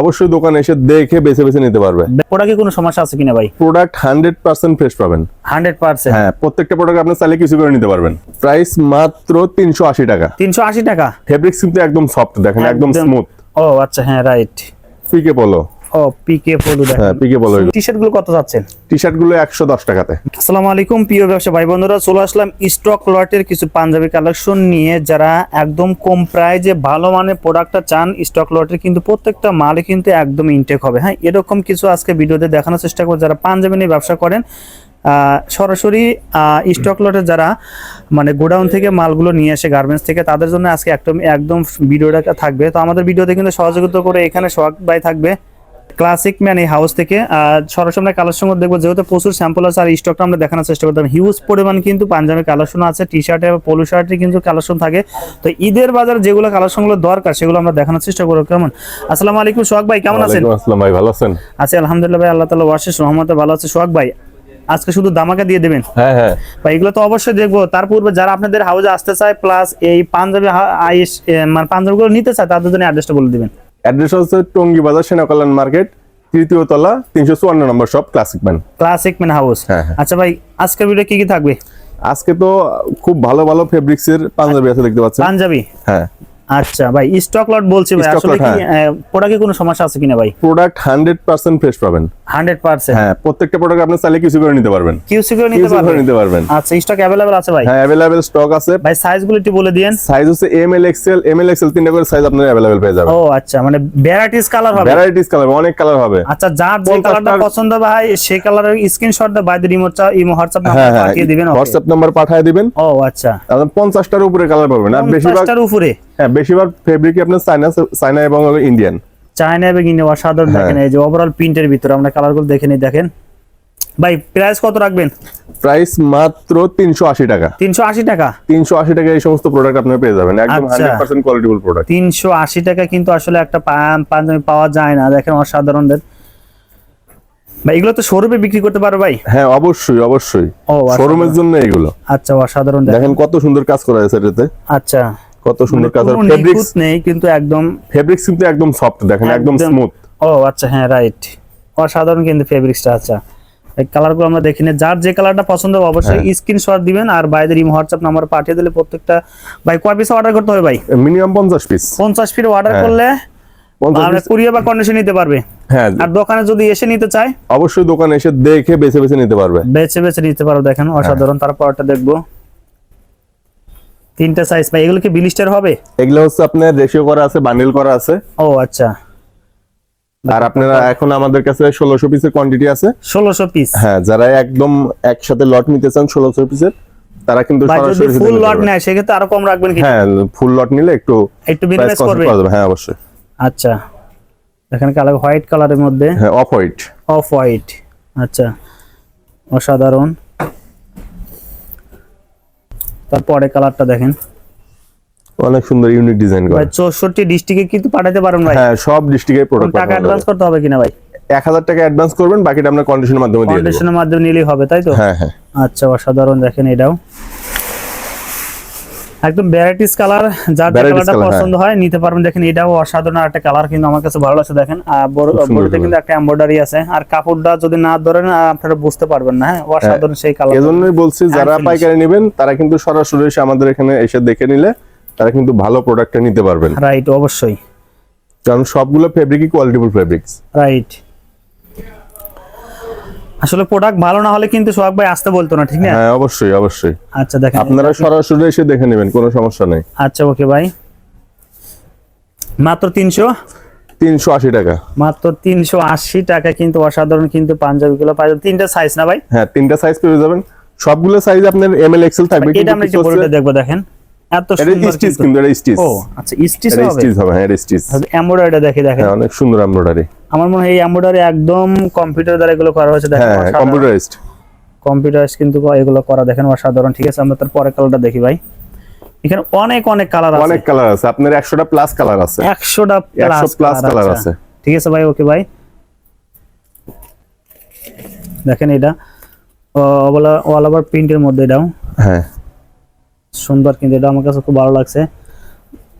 অবশ্যই দোকানে এসে দেখে বেছে বেছে নিতে পারবে। প্রোডাক্টে কোনো সমস্যা আছে কিনা ভাই? প্রোডাক্ট হান্ড্রেড পার্সেন্ট ফ্রেশ পাবেন। হান্ড্রেড পার্সেন্ট হ্যাঁ প্রত্যেকটা প্রোডাক্ট আপনার চাইলে কিছু করে নিতে পারবেন। প্রাইস মাত্র তিনশো আশি টাকা। তিনশো আশি টাকা? ফেব্রিক্স কিন্তু একদম সফট দেখেন একদম স্মুথ ও আচ্ছা হ্যাঁ রাইট ফিকে বলো ও পিকে পলু হ্যাঁ পিকে কত যাচ্ছেন? টাকাতে আসসালামু আলাইকুম প্রিয় ব্যবসা ভাই বন্ধুরা চলে আসলাম স্টক লটের কিছু পাঞ্জাবি কালেকশন নিয়ে যারা একদম কম প্রাইজে ভালো মানের প্রোডাক্টটা চান স্টক লটের কিন্তু প্রত্যেকটা মালে কিন্তু একদম ইনটেক হবে। হ্যাঁ এরকম কিছু আজকে ভিডিওতে দেখানোর চেষ্টা করব। যারা পাঞ্জাবি নিয়ে ব্যবসা করেন আহ, সরাসরি স্টক লটে যারা মানে গোডাউন থেকে মালগুলো নিয়ে আসে গার্মেন্টস থেকে তাদের জন্য আজকে একদম একদম ভিডিওটা থাকবে। তো আমাদের ভিডিওতে কিন্তু সহযোগিতা করে এখানে সোহাগ ভাই থাকবে। ক্লাসিক ম্যান এই হাউস থেকে সরাসরি আমরা কালেকশন দেখব যেহেতু প্রচুর স্যাম্পল আছে আর স্টকটা আমরা দেখানোর চেষ্টা করতাম হিউজ পরিমাণ কিন্তু পাঞ্জাবি কালেকশন আছে টি শার্টে পোলো শার্টে কিন্তু কালেকশন থাকে। তো ঈদের বাজার যেগুলো কালেকশনগুলো দরকার সেগুলো আমরা দেখানোর চেষ্টা করব কেমন? আসসালামু আলাইকুম সোহাগ ভাই কেমন আছেন? আসসালাম ভাই ভালো আছেন? আছি আলহামদুলিল্লাহ ভাই আল্লাহ তালা ওয়াশেষ রহমতে ভালো আছে। সোহাগ ভাই আজকে শুধু দামাকা দিয়ে দেবেন? হ্যাঁ হ্যাঁ। ভাই এগুলো তো অবশ্যই দেখব। তার পূর্বে যারা আপনাদের হাউসে আসতে চায় প্লাস এই পাঞ্জাবি মানে পাঞ্জাবিগুলো নিতে চায় তাদের জন্য অ্যাড্রেসটা বলে দিবেন। অ্যাড্রেস হচ্ছে টঙ্গি বাজার সেনা কল্যাণ মার্কেট তৃতীয় তলা তিনশো চুয়ান্ন নম্বর shop classic man classic man house হ্যাঁ, হ্যাঁ। আচ্ছা ভাই আজকের ভিডিও কি কি থাকবে? আজকে তো খুব ভালো ভালো ফেব্রিক্স এর পাঞ্জাবি আছে দেখতে পাচ্ছেন। পাঞ্জাবি? হ্যাঁ। আচ্ছা ভাই স্টক লট বলছি ভাই আসলে কি হ্যাঁ। প্রোডাক্টে কোনো সমস্যা আছে কিনা ভাই? প্রোডাক্ট হান্ড্রেড পার্সেন্ট ফ্রেশ পাবেন। Hundred percent. হ্যাঁ প্রত্যেকটা প্রোডাক্ট আপনি চাইলে কিছু করে নিতে পারবেন। কিউসি করে নিতে পারবেন। নিতে পারবেন। আচ্ছা স্টক অ্যাভেলেবল আছে ভাই? হ্যাঁ অ্যাভেলেবেল স্টক আছে। ভাই সাইজগুলো একটু বলে দিয়েন। সাইজ হচ্ছে M L XL M L তিনটা করে সাইজ আপনার অ্যাভেলেবেল পেয়ে যাবেন। ও আচ্ছা মানে ভ্যারাইটিস কালার হবে। ভ্যারাইটিস কালার অনেক কালার হবে। আচ্ছা যার যে পঞ্চাশটার- কালারটা পছন্দ ভাই সেই কালারের স্ক্রিনশট ইমো হোয়াটসঅ্যাপ হ্যাঁ নাম্বার পাঠিয়ে দিবেন হোয়াটসঅ্যাপ নাম্বার পাঠিয়ে দিবেন। ও আচ্ছা। পঞ্চাশটার উপরে কালার পাবেন। আর বেশিরভাগ পঞ্চাশটার উপরে? হ্যাঁ বেশিরভাগ ফেব্রিক আপনার চায়না চায়না এবং ইন্ডিয়ান চায়না এবং ইন্ডিয়া অসাধারণ হ্যাঁ। দেখেন এই যে ওভারঅল প্রিন্টের ভিতরে আমরা কালারগুলো দেখে নিই দেখেন। ভাই প্রাইস কত রাখবেন? প্রাইস মাত্র তিনশো আশি টাকা। তিনশো আশি টাকা? তিনশো আশি টাকা এই সমস্ত প্রোডাক্ট আপনার পেয়ে যাবেন। একদম আচ্ছা। হান্ড্রেড পার্সেন্ট কোয়ালিটিফুল প্রোডাক্ট তিনশো আশি টাকা কিন্তু আসলে একটা পাঞ্জাবি পাওয়া যায় না দেখেন অসাধারণ দেন ভাই এগুলো তো শোরুমে বিক্রি করতে পারো ভাই? হ্যাঁ অবশ্যই অবশ্যই। ও। শোরুমের জন্য এগুলো। আচ্ছা অসাধারণ দেখেন। দেখেন কত সুন্দর কাজ করা হয়েছে এটাতে। আচ্ছা। কত সুন্দর কাজ কোনো ফেব্রিক্স নেই কিন্তু একদম ফেব্রিক্স কিন্তু একদম সফট দেখেন একদম স্মুথ ও আচ্ছা হ্যাঁ রাইট অসাধারণ কিন্তু ফেব্রিক্সটা আচ্ছা। এই কালারগুলো আমরা দেখি না যার যে কালারটা পছন্দ হবে অবশ্যই হ্যাঁ। স্ক্রিনশট দিবেন আর বাইরের ইম হোয়াটসঅ্যাপ নাম্বার পাঠিয়ে দিলে প্রত্যেকটা ভাই কয় পিস অর্ডার করতে হবে ভাই? মিনিমাম পঞ্চাশ পিস পঞ্চাশ পিস অর্ডার হ্যাঁ। করলে আমরা কুরিয়ার বা কন্ডিশন নিতে পারবে। হ্যাঁ। আর দোকানে যদি এসে নিতে চায়? অবশ্যই দোকানে এসে দেখে বেছে বেছে নিতে পারবে। বেছে বেছে নিতে পারো দেখেন হ্যাঁ। অসাধারণ তারপরটা দেখব। তিনটা সাইজ ভাই এগুলো কি বিলিস্টার হবে? এগুলো হচ্ছে আপনার রেশিও করা আছে বান্ডেল করা আছে। ও আচ্ছা। আর আপনারা এখন আমাদের কাছে ষোলোশো পিসের কোয়ান্টিটি আছে। ষোলোশো পিস হ্যাঁ যারা একদম একসাথে লট নিতে চান ষোলোশো পিসের তারা কিন্তু সরাসরি ফুল লট। নেয় সেক্ষেত্রে আরও কম রাখবেন কি? হ্যাঁ ফুল লট নিলে একটু একটু বিনিময় করবে? হ্যাঁ অবশ্যই। আচ্ছা। এখানে কালার হোয়াইট কালারের মধ্যে। হ্যাঁ অফ হোয়াইট অফ হোয়াইট আচ্ছা। অসাধারণ। তারপরে কালারটা দেখেন। অনেক সুন্দর ইউনিক ডিজাইন করা। ভাই চৌষট্টি ডিস্ট্রিক্টে কিন্তু পাঠাতে পারেন ভাই। হ্যাঁ সব ডিস্ট্রিক্টে কোন প্রোডাক্ট টাকা অ্যাডভান্স করতে হবে কিনা ভাই? এক হাজার টাকা অ্যাডভান্স করবেন বাকিটা আমরা কন্ডিশনের মাধ্যমে দিয়ে দেব। কন্ডিশনের মাধ্যমে নিলেই হবে তাই তো? হ্যাঁ হ্যাঁ। আচ্ছা অসাধারণ দেখেন এটাও। একদম ভ্যারাইটিস কালার যার যে কালারটা পছন্দ হয় নিতে পারবেন। দেখেন এটাও অসাধারণ একটা কালার কিন্তু আমার কাছে ভালো লাগছে দেখেন। বড়িতে কিন্তু একটা এমব্রয়ডারি আছে। আর কাপড়টা যদি না ধরেন আপনারা বুঝতে পারবেন না হ্যাঁ? অসাধারণ সেই কালার এজন্যই বলছি যারা। পাইকারি নেবেন তারা কিন্তু সরাসরি এসে আমাদের এখানে এসে দেখে নিলে তারা কিন্তু ভালো প্রোডাক্টটা নিতে পারবেন। রাইট অবশ্যই। কারণ সবগুলো ফেব্রিকই কোয়ালিটিফুল ফেব্রিক্স রাইট আসলে প্রোডাক্ট ভালো না হলে কিন্তু সোহাগ ভাই আসতে বলতো না ঠিক না? হ্যাঁ অবশ্যই অবশ্যই। আচ্ছা দেখেন। আপনারা সরাসরি এসে দেখে নেবেন কোনো সমস্যা নেই। আচ্ছা ওকে ভাই। মাত্র তিনশো? তিনশো আশি টাকা। মাত্র তিনশো আশি টাকা কিন্তু অসাধারণ কিন্তু পাঞ্জাবি গুলো পাই যাবেন। তিনটা সাইজ না ভাই? হ্যাঁ তিনটা সাইজ পেয়ে যাবেন। সবগুলো সাইজ আপনার এম এল এক্সেল থাকবে এটা আমরা একটু বডিটা দেখব দেখেন। এত সুন্দর স্টিচ কিন্তু। কিন্তু এটা স্টিচ। ও আচ্ছা স্টিচ হবে? স্টিচ হবে হ্যাঁ এটা স্টিচ। এমব্রয়ডারিটা দেখে দেখেন। হ্যাঁ অনেক সুন্দর এমব্রয়ডারি। আমার মনে হয় এই এমব্রয়ডারি একদম কম্পিউটার দ্বারা এগুলো করা হয়েছে দেখেন হ্যাঁ কম্পিউটারাইজড কম্পিউটার কিন্তু এগুলো করা দেখেন অসাধারণ ঠিক আছে? আমরা তার পরে কালারটা দেখি ভাই। এখানে অনেক অনেক কালার আছে। অনেক কালার আছে। আপনার একশোটা প্লাস কালার আছে। একশোটা 100 plus colour আছে। ঠিক আছে ভাই ওকে ভাই। দেখেন এটা। অল ওভার প্রিন্টের মধ্যে এটাও। হ্যাঁ। সুন্দর কিন্তু এটা আমার কাছে খুব ভালো লাগছে।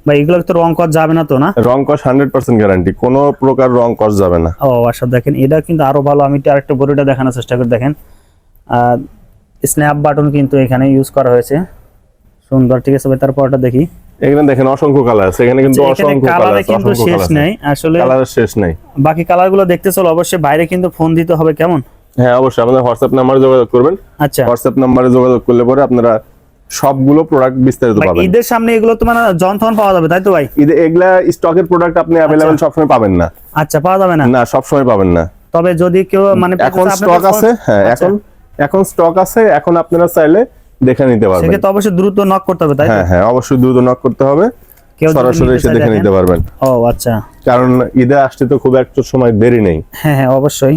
বা এগুলো তো রং করা যাবে না তো না? রং কস হান্ড্রেড পার্সেন্ট গ্যারান্টি কোনো প্রকার রং কস যাবে না। ও আচ্ছা দেখেন এটা কিন্তু আরও ভালো। আমি একটু আরেকটা বড়িটা দেখানোর চেষ্টা করে দেখেন। স্ন্যাপ বাটন কিন্তু এখানে ইউজ করা হয়েছে। সুন্দর ঠিক আছে ভাই তারপরটা দেখি। এখানে দেখেন অসংখ্য কালার আছে। এখানে কিন্তু আচ্ছা, অসংখ্য কালার আছে কিন্তু শেষ কালার নেই। আসলে কালারের শেষ নেই। বাকি কালারগুলো দেখতে চলো অবশ্যই বাইরে কিন্তু ফোন দিতে হবে কেমন? হ্যাঁ অবশ্যই। আমাদের হোয়াটসঅ্যাপ নাম্বারে যোগাযোগ করবেন। আচ্ছা। হোয়াটসঅ্যাপ নাম্বারে যোগাযোগ করলে পরে আপনারা সবগুলো প্রোডাক্ট বিস্তারিত পাবেন। ঈদের সামনে এগুলো তো মানে যন্ত্রণ পাওয়া যাবে তাই তো ভাই? ঈদে এগুলা স্টকের প্রোডাক্ট আপনি অ্যাভেলেবেল সবসময় পাবেন না। আচ্ছা পাওয়া যাবে না? না সবসময় পাবেন না। তবে যদি কেউ মানে এখন স্টক আছে হ্যাঁ আচ্ছা, এখন এখন স্টক আছে এখন আপনারা চাইলে দেখে নিতে পারবেন। সেক্ষেত্রে অবশ্যই দ্রুত নক করতে হবে তাই? হ্যাঁ হ্যাঁ অবশ্যই দ্রুত নক করতে হবে। কেউ সরাসরি এসে দেখে নিতে পারবেন। ও আচ্ছা। কারণ ঈদে আসতে তো খুব একটা সময় দেরি নেই। হ্যাঁ হ্যাঁ অবশ্যই।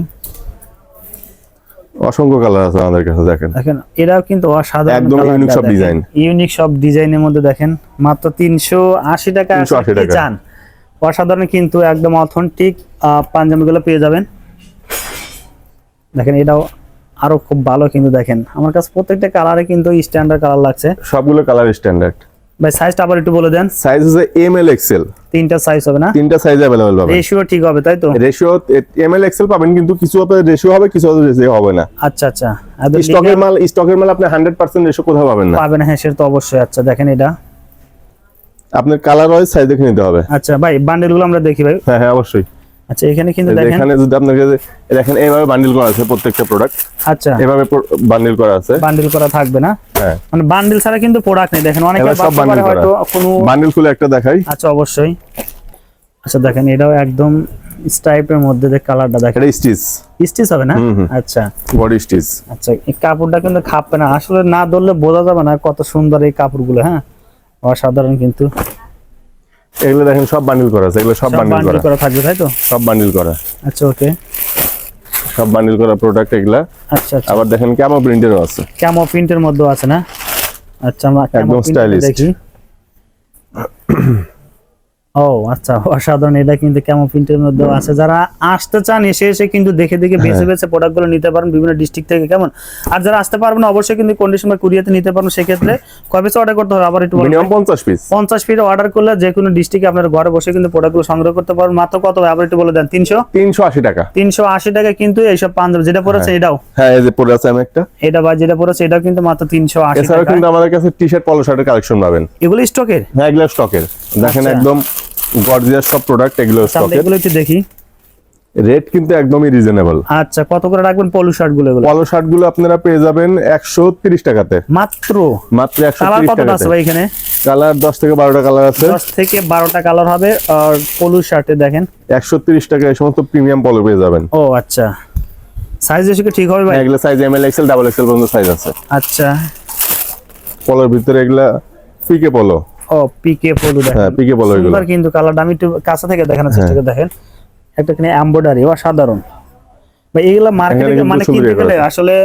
অসংখ্য কালার আছে আমাদের কাছে দেখেন। দেখেন এরাও কিন্তু অসাধারণ একদম টা সব design। ইউনিক সব ডিজাইনের মধ্যে দেখেন মাত্র তিনশো আশি টাকা 380 টাকা। চান। অসাধারণ কিন্তু একদম অথেন্টিক পাঞ্জাবি গুলো পেয়ে যাবেন। দেখেন এটাও আরও খুব ভালো কিন্তু দেখেন। আমার কাছে প্রত্যেকটা কালারে কিন্তু স্ট্যান্ডার্ড কালার লাগছে। সবগুলো কালার স্ট্যান্ডার্ড ভাই সাইজটা আবার একটু বলে দেন। সাইজ হচ্ছে এম এল এক্সেল তিনটা সাইজ হবে না? তিনটা সাইজ অ্যাভেলেবেল পাবেন। রেশিও ঠিক হবে তাই তো? রেশিও এম এল এক্সেল পাবেন কিন্তু কিছু রেশিও হবে কিছু রেশিও হবে না। আচ্ছা আচ্ছা। স্টকের মাল স্টকের মাল আপনি হান্ড্রেড পার্সেন্ট রেশিও কোথাও পাবেন না। পাবেন হ্যাঁ সেটা তো অবশ্যই। আচ্ছা দেখেন এটা। আপনার কালার ওয়াইজ সাইজ দেখে নিতে হবে। আচ্ছা ভাই বান্ডেলগুলো আমরা দেখি ভাই। হ্যাঁ হ্যাঁ অবশ্যই। আচ্ছা এখানে কিন্তু দেখেন এখানে যদি আপনাকে যে- দেখেন এইভাবে বান্ডিল করা আছে প্রত্যেকটা প্রোডাক্ট আচ্ছা। এভাবে বান্ডিল করা আছে। বান্ডেল করা থাকবে না? মানে বান্ডেল ছাড়া কিন্তু প্রোডাক্ট নেই। দেখেন অনেকে সব হয়তো কোনো বান্ডিল খুলে একটা দেখাই। আচ্ছা অবশ্যই। আচ্ছা দেখেন এটাও একদম স্টাইপের মধ্যে যে কালারটা দেখেন। এটা স্টিচ স্টিচ হবে না। আচ্ছা। বডি স্টিচ আচ্ছা এই কাপড়টা কিন্তু খাপবে না। আসলে না ধরলে বোঝা যাবে না কত সুন্দর এই কাপড়গুলো হ্যাঁ? অসাধারণ কিন্তু। এগুলো দেখেন সব বান্ডিল করা আছে। এগুলো সব বান্ডিল করা। করা থাকবে তাই তো? সব বান্ডিল করা। আচ্ছা ওকে সব বান্ডিল করা প্রোডাক্ট এগুলা। আচ্ছা আচ্ছা। আবার দেখেন ক্যামো প্রিন্টেরও আছে। ক্যামো প্রিন্টের মধ্যেও আছে না? আচ্ছা আমরা একদম স্টাইলিশ দেখি। ও আচ্ছা অসাধারণ। এটা কিন্তু ক্যামো প্রিন্টের মধ্যে আছে। যারা আসতে চান এসে এসে কিন্তু দেখে দেখে হ্যাঁ। বেছে বেছে প্রোডাক্টগুলো নিতে পারেন বিভিন্ন ডিস্ট্রিক্ট থেকে কেমন? আর যারা আসতে পারবেন অবশ্যই কিন্তু কন্ডিশন বা কুরিয়াতে নিতে পারেন। সেক্ষেত্রে কয় পিস অর্ডার করতে হবে? আবার একটু মিনিমাম ভাই। পঞ্চাশ পিস পঞ্চাশ ফিট অর্ডার করলে যে কোনো ডিস্ট্রিক্টে আপনার ঘরে বসে কিন্তু প্রোডাক্টগুলো সংগ্রহ করতে পারবেন। মাত্র কত হবে? আবার একটু বলে দেন। তিনশো? তিনশো আশি টাকা। তিনশো আশি টাকা কিন্তু এইসব পাঞ্জাব। যেটা পড়েছে এটাও। হ্যাঁ এই যে পরে আছে আমি একটা। এটা বা যেটা পড়েছে এটাও কিন্তু মাত্র তিনশো আশি এছাড়াও টাকা। কিন্তু আমাদের কাছে টি শার্ট পলো শার্টের কালেকশন পাবেন। এগুলো স্টকের হ্যাঁ এগুলো স্টকের দেখেন আচ্ছা। একদম গর্জিয়াস সব প্রোডাক্ট এগুলো স্টকের এগুলো একটু দেখি। রেট কিন্তু একদমই রিজনেবল আচ্ছা কত করে রাখবেন পলু শার্টগুলো পলো শার্টগুলো আপনারা পেয়ে যাবেন একশো তিরিশ টাকাতে। মাত্র? মাত্র একশো কালার তিরিশ কতটা আছে ভাই এখানে? কালার দশ থেকে বারোটা কালার আছে। দশ থেকে বারোটা কালার হবে আর পলু শার্টে দেখেন। একশো তিরিশ টাকা এই সমস্ত প্রিমিয়াম পলো পেয়ে যাবেন। ও আচ্ছা। সাইজ এসে ঠিক হবে ভাই? এগুলো size M L XL double XL পর্যন্ত সাইজ আছে। আচ্ছা। পলোর ভিতরে এগুলা পিকে পলো ও পিকে পলু দেখেন। হ্যাঁ পিকে পলো সুন্দর কিন্তু কালারটা আমি একটু কাছে থেকে দেখানোর চেষ্টা করে দেখেন। একটা কিনে এমব্রয়ডারি অসাধারণ ভাই এগুলা মার্কেটে মানে কিনতে গেলে আসলে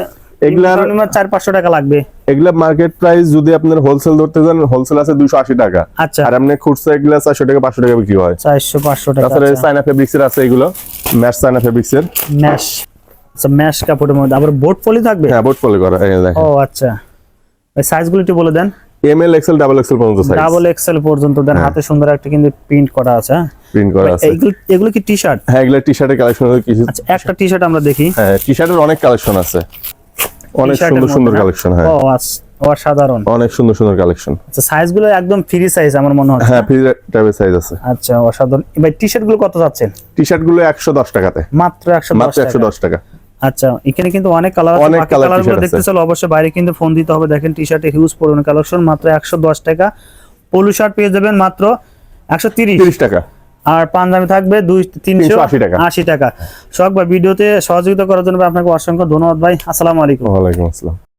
টাকা লাগবে। এগুলা মার্কেট প্রাইস যদি আপনার হোলসেল ধরতে যান হোলসেল আছে দুশো আশি টাকা। আচ্ছা। আর আপনি খুচরা এগুলা চারশো টাকা পাঁচশো টাকা বিক্রি হয়। চারশো পাঁচশো টাকা চায়না ফেব্রিক্সের আছে এগুলো। ম্যাচ চায়না ফেব্রিক্সের ম্যাশ আচ্ছা ম্যাশ কাপড়ের মধ্যে। আবার বোট পলি থাকবে? হ্যাঁ বোট পলি করা এই দেখেন। ও আচ্ছা। সাইজগুলো একটু বলে দেন। M L XL double XL পর্যন্ত সাইজ ডাবল এক্সেল পর্যন্ত দেন হাতে সুন্দর একটা কিন্তু প্রিন্ট করা আছে হ্যাঁ? প্রিন্ট করা আছে। এইগুলো এগুলো কি টি শার্ট হ্যাঁ এগুলা টি শার্টের কালেকশন কিছু আচ্ছা একটা টি শার্ট আমরা দেখি। হ্যাঁ টি শার্টের অনেক কালেকশন আছে। অনেক সুন্দর সুন্দর কালেকশন হ্যাঁ। ও অসাধারণ। অনেক সুন্দর সুন্দর কালেকশন আচ্ছা সাইজগুলো একদম ফ্রি সাইজ আমার মনে হচ্ছে। হ্যাঁ ফ্রি টাইপের সাইজ আছে। আচ্ছা অসাধারণ। ভাই টি শার্টগুলো কত যাচ্ছেন টি শার্টগুলো একশো দশ টাকাতে। মাত্র একশো মাত্র একশো দশ টাকা। আচ্ছা এখানে কিন্তু অনেক কালার আছে। অনেক বাকি colour কালারগুলো t-shirt দেখতে অবশ্যই বাইরে কিন্তু ফোন দিতে হবে। দেখেন টি শার্টে হিউজ পরিমাণ কালেকশন মাত্র একশো দশ টাকা। পলু শার্ট পেয়ে যাবেন মাত্র একশো তিরিশ। টাকা। আর পাঞ্জাবি থাকবে দুই তিনশো আশি টাকা। আশি টাকা। শখ ভাই ভিডিওতে সহযোগিতা করার জন্য আপনাকে অসংখ্য ধন্যবাদ ভাই। আসসালামু আলাইকুম। ওয়ালাইকুম আসসালাম।